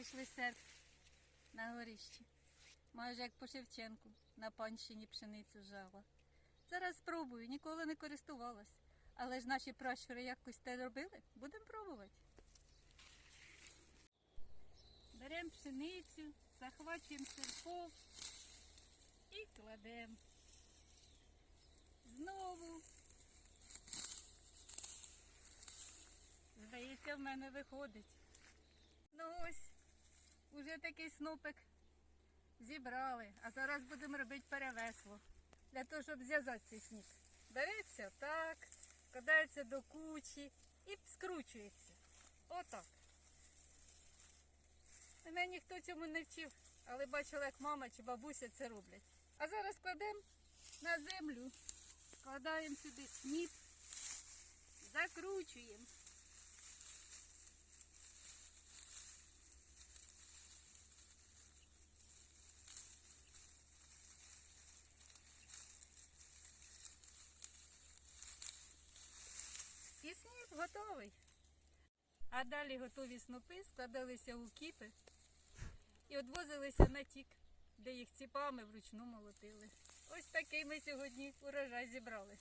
знайшли серп на горищі. Майже як по Шевченку на панщині пшеницю жала. Зараз спробую, ніколи не користувалась. Але ж наші пращури якось те робили, будемо пробувати. Беремо пшеницю, захвачуємо серпов і кладемо. Знову. Здається, в мене виходить. Ну ось, уже такий снопик зібрали, а зараз будемо робити перевесло. Для того, щоб зв'язати цей сніг. Береться так, кладається до кучі і скручується. Отак. Мене ніхто цьому не вчив, але бачила, як мама чи бабуся це роблять. А зараз кладемо на землю, складаємо сюди сніп, закручуємо. І сніп готовий. А далі готові снопи складалися у кіпи і відвозилися на тік, де їх ціпами вручну молотили. Ось такий ми сьогодні урожай зібрали.